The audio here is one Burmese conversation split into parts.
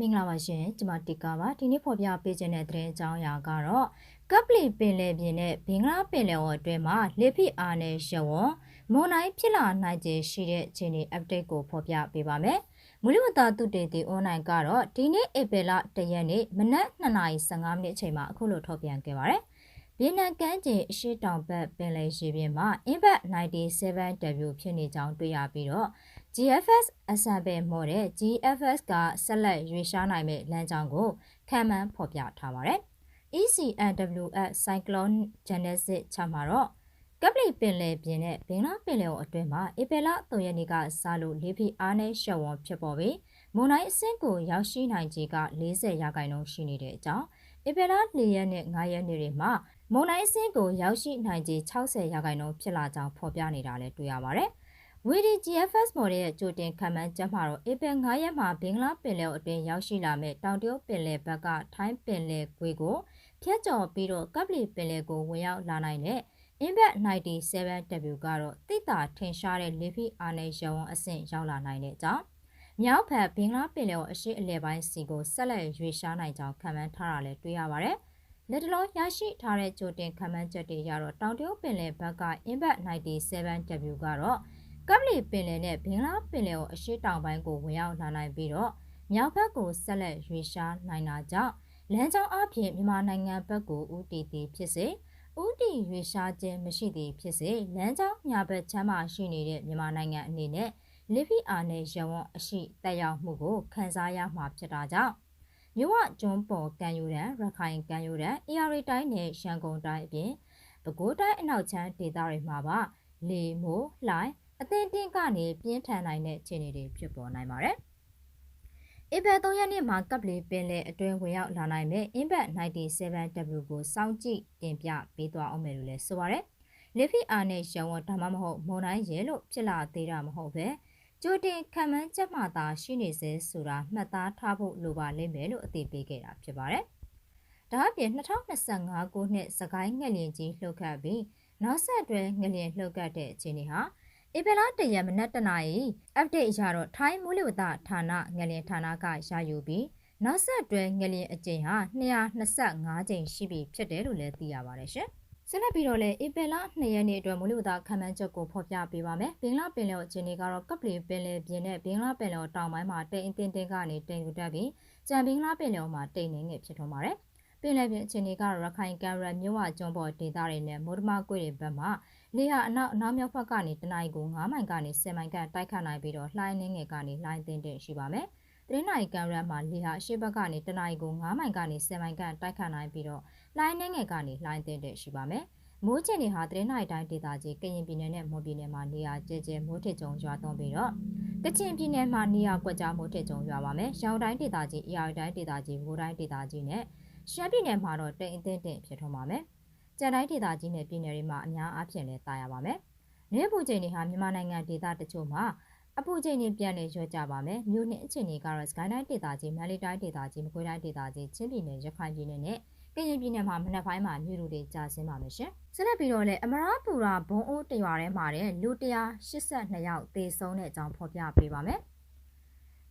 မင်္ဂလာပါရှင်ကျွန်မတီကာပါဒီနေ့ဖော်ပြပေးခြင်းတဲ့သတင်းအကြောင်းအရာကတော့ကပ်ပလီပင်လယ်ပြင်နဲ့ဘင်္ဂလားပင်လယ်ော်အတွင်းမှာလေဖိအားနဲ့ရဝွန်မွန်တိုင်းဖြစ်လာနိုင်ခြေရှိတဲ့အခြေအနေ update ကိုဖော်ပြပေးပါမယ်မူလဝတ္တတုတေတီ online ကတော့ဒီနေ့ဧပြီလ1ရက်နေ့မနက်2:15မိနစ်အချိန်မှာအခုလိုထုတ်ပြန်ခဲ့ပါတယ်ဗီယက်နမ်ကမ်းခြေအရှေ့တောင်ဘက်ပင်လယ်ရေပြင်မှာ Impact 97W ဖြစ်နေကြောင်းတွေ့ရပြီးတော့ GFS အစံပယ်မော်တဲ့ GFS ကဆက်လက်ရွေးရှားနိုင်မဲ့လမ်းကြောင်းကိုခံမှန်းဖော်ပြထားပါတယ်။ ECNWS Cyclone Genesis ချမှာတော့ကပလီပင်လယ်ပြင်နဲ့ဘင်္ဂလားပင်လယ်အော်အတွင်းမှာဧပြီလ3ရက်နေ့ကစလို့လေဖိအားနဲ့ရှက်ဝွန်ဖြစ်ပေါ်ပြီးမွန်တိုင်းအဆင့်ကိုရောက်ရှိနိုင်ခြေက40ရာခိုင်နှုန်းရှိနေတဲ့အကြောင်းဧပြီလ4ရက်နဲ့5ရက်နေ့တွေမှာမွန်တိုင်းအဆင့်ကိုရောက်ရှိနိုင်ခြေ60ရာခိုင်နှုန်းဖြစ်လာကြောင်းဖော်ပြနေတာလည်းတွေ့ရပါတယ်။ WDGFS မော်ဒယ်ရဲ့ကြိုတင်ခံမှန်းချက်မှာတော့ဧပြီ9ရက်မှာဘင်္ဂလားပင်လယ်အတွင်းရောက်ရှိလာမဲ့တောင်တရုတ်ပင်လယ်ဘက်ကထိုင်းပင်လယ်ကွေးကိုဖျက်ကျော်ပြီးတော့ကပ်ပလီပင်လယ်ကိုဝင်ရောက်လာနိုင်တဲ့ Impact 97W ကတော့တိတာထင်ရှားတဲ့လေဖိအားနဲ့ရုံအဆင့်ရောက်လာနိုင်တဲ့အကြောင်းမြောက်ဘက်ဘင်္ဂလားပင်လယ်အရှေ့အလယ်ပိုင်းစီကိုဆက်လက်ရွေ့ရှားနိုင်ကြောင်းခံမှန်းထားတာလည်းတွေ့ရပါတယ်။လက်တလုံးရရှိထားတဲ့ကြိုတင်ခံမှန်းချက်တွေရတော့တောင်တရုတ်ပင်လယ်ဘက်က Impact 97W ကတော့ ကပ်လီပင်လယ်နဲ့ဘင်္ဂလားပင်လယ်ကိုအရှိတောင်ပိုင်းကိုဝင်ရောက်လာနိုင်ပြီးတော့မြောက်ဘက်ကိုဆက်လက်ရွေ့ရှားနိုင်တာကြောင့်လမ်းကြောင်းအပြင်မြန်မာနိုင်ငံဘက်ကိုဦးတည်တည်ဖြစ်စေဦးတည်ရွေ့ရှားခြင်းမရှိသည်ဖြစ်စေလမ်းကြောင်းညာဘက်ချမ်းမှာရှိနေတဲ့မြန်မာနိုင်ငံအနေနဲ့လီဖီအာနဲ့ရဝွန်အရှိတက်ရောက်မှုကိုခံစားရမှာဖြစ်တာကြောင့်မြဝကျွန်းပေါ်ကံယူရန်ရခိုင်ကံယူရန်အေရီတိုင်းနဲ့ရန်ကုန်တိုင်းအပြင်ပဲခူးတိုင်းအနောက်ချမ်းဒေသတွေမှာပါလေမိုးလှိုင်း အသင်တင်ကနေပြင်းထန်နိုင်တဲ့အခြေအနေတွေဖြစ်ပေါ်နိုင်ပါတယ်။ဧပြီ3ရက်နေ့မှာကပ်လီပင်လေအတွင်းဝင်ရောက်လာနိုင်မဲ့ Impact 97W ကိုစောင့်ကြည့်တင်ပြပေးသွားအောင်မယ်လို့လည်းဆိုပါရယ်။လေဖီအာနဲ့ရဝဒါမှမဟုတ်မွန်တိုင်းရဲလို့ဖြစ်လာသေးတာမဟုတ်ပဲကြိုတင်ခံမှန်းချက်မှသာရှိနေစေဆိုတာမှတ်သားထားဖို့လိုပါလိမ့်မယ်လို့အသိပေးခဲ့တာဖြစ်ပါတယ်။ဒါအပြင်2025ခုနှစ်စကိုင်းငလျင်ကြီးလှုပ်ခတ်ပြီးနောက်ဆက်တွဲငလျင်လှုပ်ခတ်တဲ့အခြေအနေဟာ ဧပြီလတရက်မနက်တနာရီ update အရတော့ထိုင်းမိုးလေဝသဌာနငလျင်ဌာနကရယူပြီးနောက်ဆက်တွဲငလျင်အကြိမ်ဟာ225ကြိမ်ရှိပြီဖြစ်တယ်လို့လည်းသိရပါတယ်ရှင်။ဆက်လက်ပြီးတော့လည်းဧပြီလ2ရက်နေ့အတွက်မိုးလေဝသခန့်မှန်းချက်ကိုဖော်ပြပေးပါမယ်။ဘင်္ဂလားပင်လယ်အခြေအနေကတော့ကပ်ပလီပင်လယ်ပြင်နဲ့ဘင်္ဂလားပင်လယ်တောင်ပိုင်းမှာတိမ်အထင်တင်ကနေတိမ်ယူတက်ပြီးကြံဘင်္ဂလားပင်လယ်မှာတိမ်နေငယ်ဖြစ်ထွန်းပါတယ်။ပင်လယ်ပြင်အခြေအနေကတော့ရခိုင်ကံရမြို့ဝကျွန်းပေါ်ဒေသတွေနဲ့မိုးဒမကွေတွေဘက်မှာ လေဟာအနောက်အနောက်မြောက်ဘက်ကနေတနင်္ဂနွေကို9မိုင်ကနေ10မိုင်ကတိုက်ခတ်နိုင်ပြီးတော့လှိုင်းနှင်းငယ်ကနေလှိုင်းသင်းတဲ့ရှိပါမယ်။တရင်းနိုင်ကံရမှာလေဟာအရှိဘက်ကနေတနင်္ဂနွေကို9မိုင်ကနေ10မိုင်ကတိုက်ခတ်နိုင်ပြီးတော့လှိုင်းနှင်းငယ်ကနေလှိုင်းသင်းတဲ့ရှိပါမယ်။မိုးချင်တွေဟာတရင်းနိုင်တိုင်းဒေသကြီးကရင်ပြည်နယ်နဲ့မွန်ပြည်နယ်မှာနေရာကျကျမိုးထစ်ကြုံရွာသွန်းပြီးတော့ကချင်ပြည်နယ်မှာနေရာကွက်ကြားမိုးထစ်ကြုံရွာပါမယ်။ရောင်တိုင်းဒေသကြီးအရာတိုင်းဒေသကြီးဘိုးတိုင်းဒေသကြီးနဲ့ရှမ်းပြည်နယ်မှာတော့တိမ်အထင်းတင်ဖြစ်ထွန်းပါမယ်။ ကြံတိုင်းဒေသကြီးနဲ့ပြည်နယ်တွေမှာအများအားဖြင့်လည်းတာယာပါမယ်။နေပူချိန်တွေဟာမြန်မာနိုင်ငံဒေသတချို့မှာအပူချိန်တွေပြန်လည်လျော့ကျပါမယ်။မြို့နှစ်အခြေအနေကတော့စကိုင်းတိုင်းဒေသကြီး၊မန္တလေးတိုင်းဒေသကြီး၊မကွေးတိုင်းဒေသကြီး၊ချင်းပြည်နယ်၊ရခိုင်ပြည်နယ်နဲ့ကရင်ပြည်နယ်မှာမနက်ပိုင်းမှာမြို့လူတွေကြာဆင်းပါမယ်ရှင်။ဆက်လက်ပြီးတော့လည်းအမရပူရာဘုံအိုးတရွာထဲမှာတဲ့လူ182ယောက်သေဆုံးတဲ့အကြောင်းဖော်ပြပေးပါမယ်။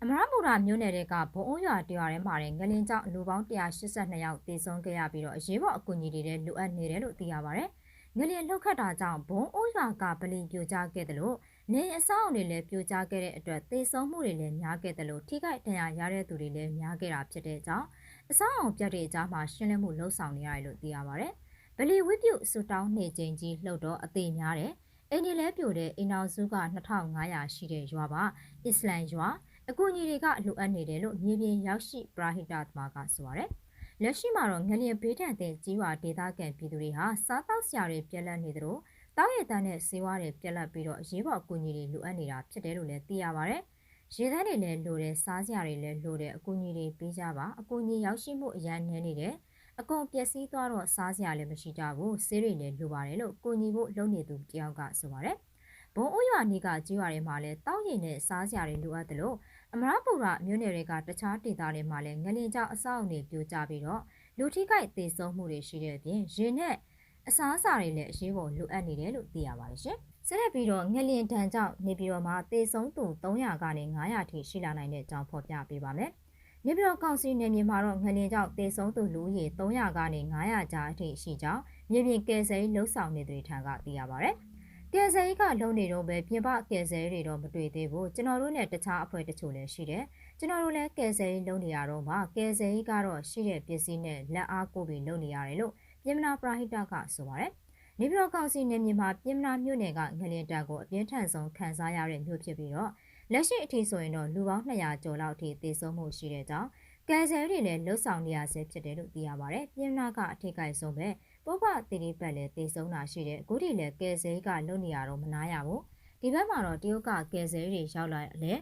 အမရပူရာမြို့နယ်တွေကဘုံအိုးရွာတရွာထဲမှာတဲ့ငလင်ကြောင့်လူပေါင်း182ယောက်သေဆုံးခဲ့ရပြီးတော့အရေးပေါ်အကူအညီတွေလည်းလိုအပ်နေတယ်လို့သိရပါဗျ။ငလျင်လှုပ်ခတ်တာကြောင့်ဘုံအိုးရွာကဗလီပြိုကျခဲ့တယ်လို့နေအဆောက်အုံတွေလည်းပြိုကျခဲ့တဲ့အတွက်သေဆုံးမှုတွေလည်းများခဲ့တယ်လို့ထိခိုက်ဒဏ်ရာရတဲ့သူတွေလည်းများခဲ့တာဖြစ်တဲ့အကြောင်းအဆောက်အုံပြတ်တဲ့အကြောင်းမှာရှင်းလင်းမှုလှုံ့ဆော်နေရတယ်လို့သိရပါတယ်။ဗလီဝိပြုဆူတောင်းနေချိန်ကြီးလှုပ်တော့အသေးများတယ်။ အိမ်တွေလည်းပြိုတဲ့အိမ်အောင်စုက2500ရှိတဲ့ရွာပါအစ္စလမ်ရွာအကူအညီတွေကလိုအပ်နေတယ်လို့မြေပြင်ရောက်ရှိပရာဟိတသမားကဆိုပါတယ်။လက်ရှိမှာတော့ငလျင်ဘေးဒဏ်တဲ့ကြီးဝါဒေသခံပြည်သူတွေဟာစားတောက်ဆရာတွေပြက်လက်နေသလိုတောက်ရည်တန်းနဲ့ဆေးဝါးတွေပြက်လက်ပြီးတော့အရေးပေါ်အကူအညီတွေလိုအပ်နေတာဖြစ်တယ်လို့လည်းသိရပါဗျ။ရေသန်းတွေလည်းလိုတယ်စားစရာတွေလည်းလိုတယ်အကူအညီတွေပေးကြပါအကူအညီရောက်ရှိမှုအရန်နှဲနေတယ် အကုန်ပျက်စီးသွားတော့စားစရာလည်းမရှိကြဘူးဆေးတွေလည်းလိုပါတယ်လို့ကိုညီဖို့လုပ်နေသူတယောက်ကဆိုပါတယ်ဘုံအိုးရွာနီးကကြီးရွာတွေမှာလည်းတောက်ရည်နဲ့စားစရာတွေလိုအပ်တယ်လို့အမရပူရမြို့နယ်တွေကတခြားဒေသတွေမှာလည်းငလင်ကြောင်အဆောက်အုံတွေပြိုကျပြီးတော့လူထိခိုက်သေဆုံးမှုတွေရှိတဲ့အပြင်ရေနဲ့အစားအစာတွေလည်းအရေးပေါ်လိုအပ်နေတယ်လို့သိရပါတယ်ရှင်။ဆက်လက်ပြီးတော့ငလျင်တန်ကြောင့်နေပြည်တော်မှာသေဆုံးသူ300ကနေ900ထိရှိလာနိုင်တဲ့အကြောင်းဖော်ပြပေးပါမယ်။ နေပြည်တော်ကောင်စီနယ်မြေမှာတော့ငလင်ကြောင့်တေဆုံးသူလူဦးရေ300ကနေ900ကြားအထိရှိကြောင်းမြေပြင်ကယ်ဆယ်ရေးလှုပ်ဆောင်နေသူတွေထံကသိရပါဗျ။ကယ်ဆယ်ရေးကလုံနေတော့ပဲပြင်ပကယ်ဆယ်ရေးတွေတော့မတွေ့သေးဘူးကျွန်တော်တို့နဲ့တခြားအဖွဲ့တချို့လည်းရှိတယ်ကျွန်တော်တို့လည်းကယ်ဆယ်ရေးလုပ်နေရတော့မှကယ်ဆယ်ရေးကတော့ရှိတဲ့ပစ္စည်းနဲ့လက်အားကိုပြီးလုပ်နေရတယ်လို့ပြင်မနာပရာဟိတကဆိုပါတယ်နေပြည်တော်ကောင်စီနယ်မြေမှာပြင်မနာမြို့နယ်ကငလင်တပ်ကိုအပြင်းထန်ဆုံးခံစားရတဲ့မြို့ဖြစ်ပြီးတော့ လက်ရှိအထိဆိုရင်တော့လူပေါင်း200ကျော်လောက်အထိသေဆုံးမှုရှိတဲ့ကြောင်းကယ်ဆယ်တွေလည်းလွတ်ဆောင်နေရဆဲဖြစ်တယ်လို့သိရပါတယ်။ပြင်နာကအထိကိဆုံးပဲပုပ္ပတိရိပတ်လည်းသေဆုံးတာရှိတယ်။အခုထိလည်းကယ်ဆယ်ကလွတ်နေရတော့မနာရဘူး။ဒီဘက်မှာတော့တရုတ်ကကယ်ဆယ်တွေရောက်လာလဲ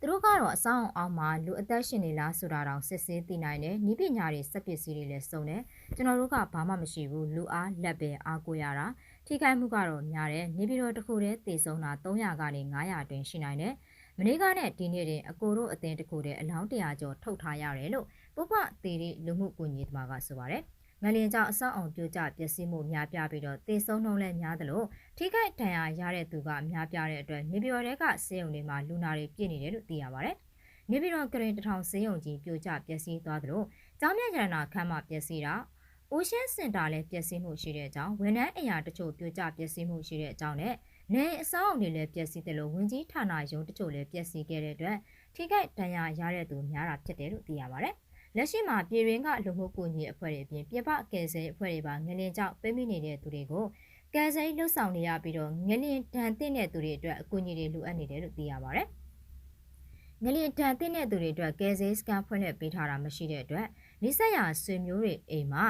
သူတို့ကတော့အဆောင်အောင်မှာလူအသက်ရှင်နေလားဆိုတာတောင်စစ်ဆေးသိနိုင်တယ်။ဤပညာတွေစက်ပစ္စည်းတွေလည်းစုံတယ်။ကျွန်တော်တို့ကဘာမှမရှိဘူး။လူအားလက်ပဲအားကိုရတာ။ ထိခိုက်မှုကတော့များတယ်။နေပြည်တော်တစ်ခုတည်းသေဆုံးတာ300ကနေ900အတွင်းရှိနိုင်တယ်။မနေ့ကနဲ့ဒီနေ့တင်အကိုတို့အသင်းတစ်ခုတည်းအလောင်း100ကျော်ထုတ်ထားရတယ်လို့ပုပ္ပသေးရီလူမှုကွန်ရက်သမားကဆိုပါတယ်။ငလင်ကြောင့်အဆောက်အုံပြိုကျပျက်စီးမှုများပြားပြီးတော့သေဆုံးနှုန်းလည်းများသလိုထိခိုက်ဒဏ်ရာရတဲ့သူကများပြားတဲ့အတွက်နေပြည်တော်ကဆေးရုံတွေမှာလူနာတွေပြည့်နေတယ်လို့သိရပါတယ်။နေပြည်တော်ကရင်တထောင်ဆေးရုံကြီးပြိုကျပျက်စီးသွားသလိုကျောင်းမြရဏခမ်းမပျက်စီးတာ အိုရှန်စင်တာလည်းပျက်စီးမှုရှိတဲ့အကြောင်းဝန်ထမ်းအရာတချို့ပြိုကျပျက်စီးမှုရှိတဲ့အကြောင်းနဲ့နေအဆောက်အုံတွေလည်းပျက်စီးတယ်လို့ဝင်ကြီးဌာနရုံးတချို့လည်းပျက်စီးခဲ့တဲ့အတွက်ထိခိုက်ဒဏ်ရာရတဲ့သူများတာဖြစ်တယ်လို့သိရပါတယ်။လက်ရှိမှာပြည်ရင်းကလူမှုကူညီအဖွဲ့တွေအပြင်ပြပကယ်ဆယ်အဖွဲ့တွေပါငလင်ကြောက်ပိမိနေတဲ့သူတွေကိုကယ်ဆယ်လှုပ်ဆောင်နေရပြီးတော့ငလင်တန်တဲ့တဲ့သူတွေအတွက်အကူအညီတွေလိုအပ်နေတယ်လို့သိရပါဗျ။ငလင်တန်တဲ့တဲ့သူတွေအတွက်ကယ်ဆယ်စကန်ဖွင့်လှစ်ပေးထားတာမရှိတဲ့အတွက်နိဆက်ရဆွေမျိုးတွေအိမ်မှာ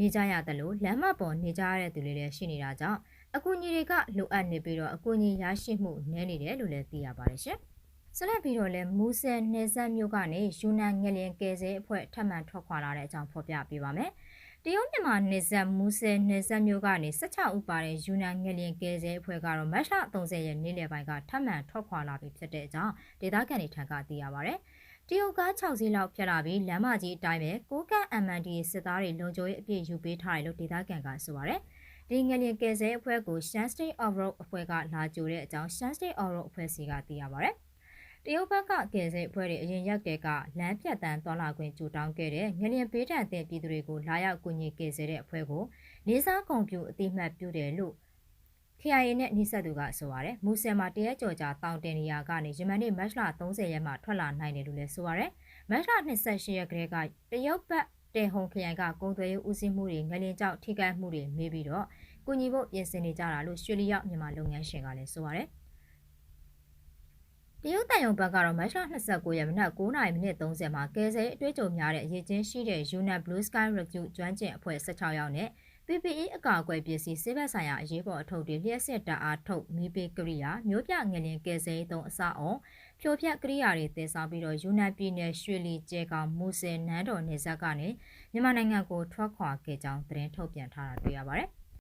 နေကြရတယ်လို့လမ်းမပေါ်နေကြရတဲ့သူတွေလည်းရှိနေတာကြောင့်အကူအညီတွေကလိုအပ်နေပြီးတော့အကူအညီရရှိမှုနည်းနေတယ်လို့လည်းသိရပါတယ်ရှင်။ဆက်လက်ပြီးတော့လည်းမူဆယ်နယ်စပ်မြို့ကနေယူနန်ငလျင်ကယ်ဆယ်အဖွဲ့ထပ်မံထွက်ခွာလာတဲ့အကြောင်းဖော်ပြပေးပါမယ်။တရုတ်မြန်မာနယ်စပ်မူဆယ်နယ်စပ်မြို့ကနေ16ဦးပါတဲ့ယူနန်ငလျင်ကယ်ဆယ်အဖွဲ့ကတော့မတ်လ30ရက်နေ့လယ်ပိုင်းကထပ်မံထွက်ခွာလာပြီဖြစ်တဲ့အကြောင်းဒေသခံတွေထံကသိရပါဗျ။ တရုတ်ကား6စီးလောက်ဖြတ်လာပြီးလမ်းမကြီးအတိုင်းပဲကိုကန့် MND စစ်သားတွေလုံခြုံရေးအပြည့်ယူပေးထားတယ်လို့ဒေသခံကဆိုပါဗျ။ဒီငလျင်ကယ်ဆယ်အဖွဲ့ကို Shan State Off-road အဖွဲ့ကလာကြိုတဲ့အကြောင်း Shan State Off-road အဖွဲ့စီကသိရပါဗျ။တရုတ်ဘက်ကကယ်ဆယ်အဖွဲ့တွေအရင်ရက်ကဲကလမ်းဖြတ်တန်းသွားလာခွင့်ကြိုတောင်းခဲ့တဲ့ငလျင်ပေးထန်တဲ့ပြည်သူတွေကိုလာရောက်ကူညီကယ်ဆယ်တဲ့အဖွဲ့ကိုလေးစားကုန်ပြူအတိမတ်ပြုတယ်လို့ KIA နဲ့နှိစက်သူကဆိုပါတယ်မူဆယ်မှာတရက်ကြော်ကြာတောင်တင်နေရကနေယမန်နေ့မတ်လ30ရက်မှာထွက်လာနိုင်တယ်လို့လည်းဆိုပါတယ်မတ်လ28ရက်ကလေးကတရုတ်ဘက်တေဟုံခရိုင်ကကုန်သွယ်ရေးဦးစီးမှုတွေငလင်ကြောက်ထိခိုက်မှုတွေမေးပြီးတော့ကူညီဖို့ပြင်ဆင်နေကြတာလို့ရွှေလီရောက်မြန်မာလုပ်ငန်းရှင်ကလည်းဆိုပါတယ်တရုတ်တန်ယုံဘက်ကတော့မတ်လ29ရက်မနက်9:30မိနစ်30မှာကယ်ဆယ်အတွေ့အကြုံများတဲ့အရေးချင်းရှိတဲ့ Yunnan Blue Sky Rescue ကျွမ်းကျင်အဖွဲ့16ယောက်နဲ့ PPE အကာအကွယ်ပစ္စည်းစေဘက်ဆိုင်ရာအရေးပေါ်အထုပ်တွေလျှက်စစ်တအားထုတ်မီးပေးကရိယာမျိုးပြငလင်ကယ်ဆယ်သုံးအစအောင်ဖြိုဖျက်ကရိယာတွေတည်ဆောင်ပြီးတော့ယူနန်ပြည်နယ်ရွှေလီကျဲကောင်မူဆယ်နန်းတော်နေဆက်ကနေမြန်မာနိုင်ငံကိုထွက်ခွာခဲ့ကြောင်းသတင်းထုတ်ပြန်ထားတာတွေ့ရပါတယ်။